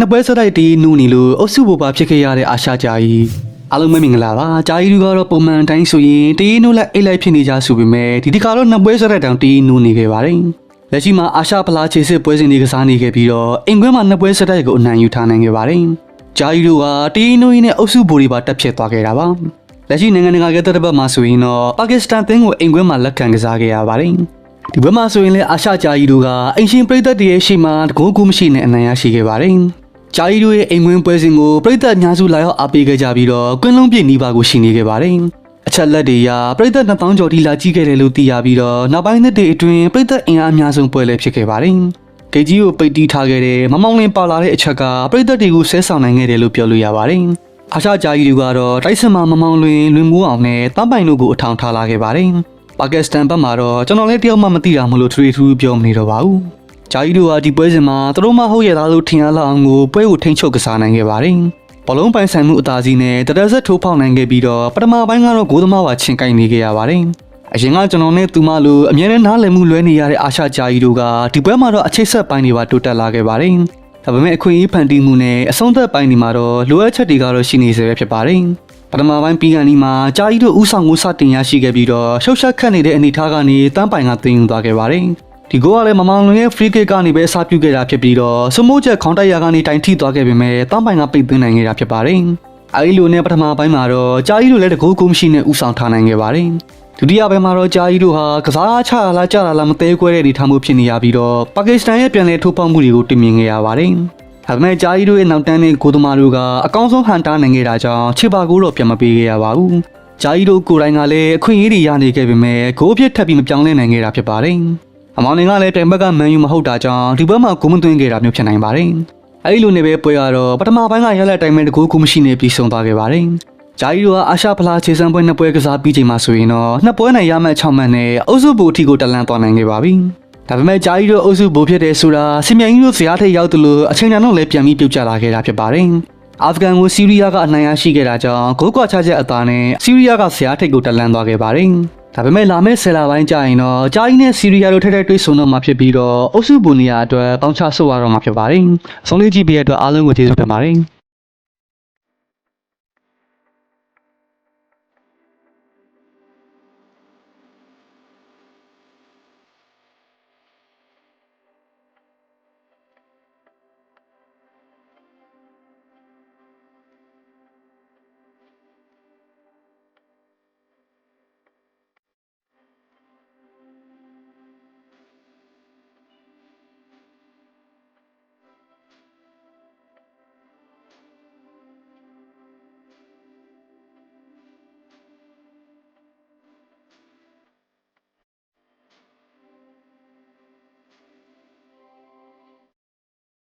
နှစ်ပွဲဆက်တိုက်တီးနူးနေလို့အုပ်စုပေါ်ပါဖြစ်ခဲ့ရတဲ့အာရှဂျာကြီးအားလုံးပဲမင်္ဂလာပါဂျာကြီးတို့ကတော့ပုံမှန်အတိုင်းဆိုရင်တီးနူးလိုက်အိတ်လိုက်ဖြစ်နေကြဆိုပေမဲ့ဒီဒီခါတော့နှစ်ပွဲဆက်တိုက်တောင်တီးနူးနေခဲ့ပါတယ်လက်ရှိမှာအာရှဖလားခြေစစ်ပွဲစဉ်တွေကစားနေခဲ့ပြီးတော့အင်ကွဲမှာနှစ်ပွဲဆက်တိုက်ကိုအနိုင်ယူထားနိုင်ခဲ့ပါတယ်ဂျာကြီးတို့ကတီးနူးရင်းနဲ့အုပ်စုပေါ်တွေပါတက်ဖြစ်သွားခဲ့တာပါလက်ရှိနိုင်ငံတကာကတဲ့ဘက်မှာဆိုရင်တော့ပါကစ္စတန်သင်းကိုအင်ကွဲမှာလက်ခံကစားခဲ့ရပါတယ်ဒီဘက်မှာဆိုရင်လည်းအာရှဂျာကြီးတို့ကအင်ရှင်ပရိသတ်တွေရဲ့ရှေ့မှာတကူးကူးမရှိနဲ့အနိုင်ရရှိခဲ့ပါတယ် ဂျာကြီးတို့ရဲ့အိမ်ဝင်ပွဲစဉ်ကိုပရိသတ်အများစုလာရောက်အားပေးခဲ့ကြပြီးတော့ကွင်းလုံးပြည့်နီးပါးကိုရှိနေခဲ့ပါတယ်အချက်လက်တွေအရပရိသတ်2000ကျော်ထိလာကြည့်ခဲ့တယ်လို့သိရပြီးတော့နောက်ပိုင်းနှစ်တွေအတွင်းပရိသတ်အင်အားအများဆုံးပွဲလည်းဖြစ်ခဲ့ပါတယ်ဂိတ်ကြီးကိုပိတ်တီးထားခဲ့တဲ့မမောင်လင်းပါလာတဲ့အချက်ကပရိသတ်တွေကိုဆဲဆောင်နိုင်ခဲ့တယ်လို့ပြောလို့ရပါတယ်အာရှဂျာကြီးတွေကတော့တိုက်စစ်မှမမောင်လွင်လွင်မိုးအောင်နဲ့တမ်းပိုင်တို့ကိုအထောင်ထားလာခဲ့ပါတယ်ပါကစ္စတန်ဘက်မှာတော့ကျွန်တော်လည်းတယောက်မှမသိတာမလို့ထရီထူးပြောမနေတော့ပါဘူး ဂျာကြီးတို့ကဒီပွဲစဉ်မှာသူတို့မှဟုတ်ရသားလို့ထင်ရလောက်အောင်ကိုပွဲကိုထိန်းချုပ်ကစားနိုင်ခဲ့ပါတယ်ဘလုံးပိုင်ဆိုင်မှုအသာစီးနဲ့တရက်ဆက်ထိုးဖောက်နိုင်ခဲ့ပြီးတော့ပထမပိုင်းကတော့ဂိုးသမားပါချင်းကိုက်နေခဲ့ရပါတယ်အရင်ကကျွန်တော်နဲ့သူမလိုအမြဲတမ်းနားလည်မှုလွဲနေရတဲ့အာရှဂျာကြီးတို့ကဒီပွဲမှာတော့အချိတ်ဆက်ပိုင်းတွေပါတိုးတက်လာခဲ့ပါတယ်ဒါပေမဲ့အခွင့်အရေးဖန်တီးမှုနဲ့အဆုံးသက်ပိုင်းဒီမှာတော့လိုအပ်ချက်တွေကတော့ရှိနေစေပဲဖြစ်ပါတယ်။ပထမပိုင်းပြီးကန်ဒီမှာကြာကြီးတို့ဥဆောင်ကိုစတင်ရရှိခဲ့ပြီးတော့ရှုပ်ရှက်ခတ်နေတဲ့အနေအထားကနေတန်းပိုင်ကတင်ယူသွားခဲ့ပါတယ်။ ဒီဂိုးကလည်းမမောင်လွင်ရဲ့ free kick ကနေပဲအစားပြုခဲ့တာဖြစ်ပြီးတော့စမိုးချက်ခေါင်းတိုက်ရာကနေတိုင်ထိသွားခဲ့ပေမဲ့တန်းပိုင်ကပိတ်သွင်းနိုင်ခဲ့တာဖြစ်ပါတယ်။အဲဒီလိုနဲ့ပထမပိုင်းမှာတော့ကြာကြီးတို့လည်းတကူးကူးမရှိနဲ့ဥဆောင်ထားနိုင်ခဲ့ပါတယ်။ဒုတိယပိုင်းမှာတော့ကြာကြီးတို့ဟာကစားချရလားကြရလားမသေးကွဲတဲ့အနေထားမှုဖြစ်နေရပြီးတော့ပါကစ္စတန်ရဲ့ပြန်လည်ထိုးပေါက်မှုတွေကိုတင်မြင်ခဲ့ရပါတယ်။ဒါပေမဲ့ဂျာကြီးတို့ရဲ့နောက်တန်းတဲ့ဂိုးသမားတို့ကအကောင်းဆုံးဟန်တာနိုင်ခဲ့တာကြောင့်ချစ်ပါကိုတော့ပြန်မပေးခဲ့ရပါဘူး။ဂျာကြီးတို့ကိုယ်တိုင်ကလည်းအခွင့်အရေးတွေရနေခဲ့ပေမဲ့ဂိုးအဖြစ်ထပ်ပြီးမပြောင်းလဲနိုင်ခဲ့တာဖြစ်ပါတယ်။ အမောင်နေကလည်းတိုင်ဘက်ကမန်ယူမဟုတ်တာကြောင့်ဒီဘက်မှာဂိုးမသွင်းခဲ့တာမျိုးဖြစ်နိုင်ပါတယ်။အဲဒီလိုနဲ့ပဲပွဲရတော့ပထမပိုင်းကရလက်တိုင်မဲ့တကူကူမရှိနေပြီးဆုံးသွားခဲ့ပါတယ်။ဂျာကြီးတို့ကအာရှဖလားခြေစမ်းပွဲနှစ်ပွဲကစားပြီးချိန်မှာဆိုရင်တော့နှစ်ပွဲနိုင်ရမှတ်6မှတ်နဲ့အုပ်စုဘူအထိကိုတလန်သွားနိုင်ခဲ့ပါပြီ။ဒါပေမဲ့ဂျာကြီးတို့အုပ်စုဘူဖြစ်တဲ့ဆိုတာစင်မြိုင်ကြီးတို့ဇရာထိတ်ရောက်တယ်လို့အချိန်တန်တော့လည်းပြန်ပြီးပြုတ်ကျလာခဲ့တာဖြစ်ပါတယ်။အာဖဂန်ကိုဆီးရီးယားကအနိုင်ရရှိခဲ့တာကြောင့်ဂိုးကွာချချက်အသာနဲ့ဆီးရီးယားကဇရာထိတ်ကိုတလန်သွားခဲ့ပါတယ်။ ဒါပေမဲ့လာမယ့်ဆယ်လပိုင်းကြာရင်တော့ဂျာကြီးနဲ့ဆီးရီးယားတို့ထက်ထက်တွေ့ဆုံတော့မှာဖြစ်ပြီးတော့အုပ်စုဘူနေရာအတွက်ပေါင်းချဆုပ်ရတော့မှာဖြစ်ပါတယ်။အဆုံးလေးကြည့်ပေးတဲ့အတွက်အားလုံးကိုကျေးဇူးတင်ပါတယ်။